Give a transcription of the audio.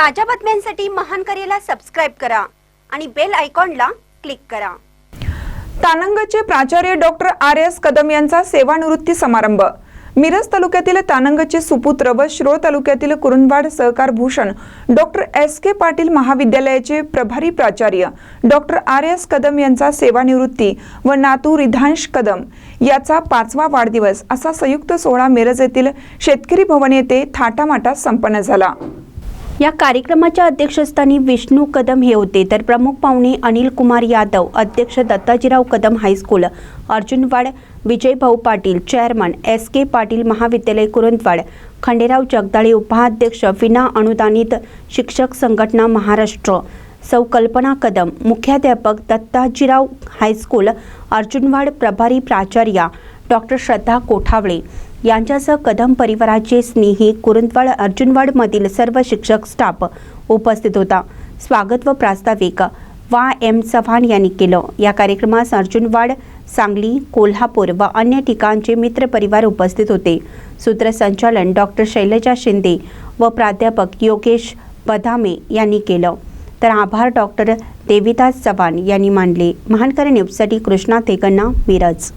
ताज्या बातम्यांसाठी महान करेला सबस्क्राईब करा आणि बेल आयकॉनला क्लिक करा. तानंगचे प्राचार्य डॉक्टर आर एस कदम यांचा सेवानिवृत्ती समारंभ. मिरज तालुक्यातील तानंगचे सुपुत्र व शिरोळ तालुक्यातील कुरुंदवाड सहकार भूषण डॉक्टर एस के पाटील महाविद्यालयाचे प्रभारी प्राचार्य डॉक्टर आर एस कदम यांचा सेवानिवृत्ती व नातू रिधांश कदम याचा पाचवा वाढदिवस असा संयुक्त सोहळा मिरज येथील शेतकरी भवन येथे थाटामाटात संपन्न झाला. या कार्यक्रमाच्या अध्यक्षस्थानी विष्णू कदम हे होते. तर प्रमुख पाहुणे अनिल कुमार यादव अध्यक्ष Dattajirao Kadam high school Arjunwad Vijaybhau Patil chairman S K Patil महाविद्यालय कुरुंदवाड खंडेराव जगदाळे उपाध्यक्ष विना अनुदानित शिक्षक संघटना महाराष्ट्र सौ कल्पना कदम मुख्याध्यापक दत्ताजीराव हायस्कूल अर्जुनवाड प्रभारी प्राचार्या डॉक्टर श्रद्धा कोठावळे यांच्यासह कदम परिवाराचे स्नेही कुरुंदवाड अर्जुनवाडमधील सर्व शिक्षक स्टाफ उपस्थित होता. स्वागत व प्रास्ताविक वा एम चव्हाण यांनी केलं. या कार्यक्रमास अर्जुनवाड सांगली कोल्हापूर व अन्य ठिकाणचे मित्रपरिवार उपस्थित होते. सूत्रसंचालन डॉक्टर शैलजा शिंदे व प्राध्यापक योगेश बदामे यांनी केलं. तर आभार डॉक्टर देविदास चव्हाण यांनी मानले. महानकर न्यूजसाठी कृष्णा थेगन्ना मिरज.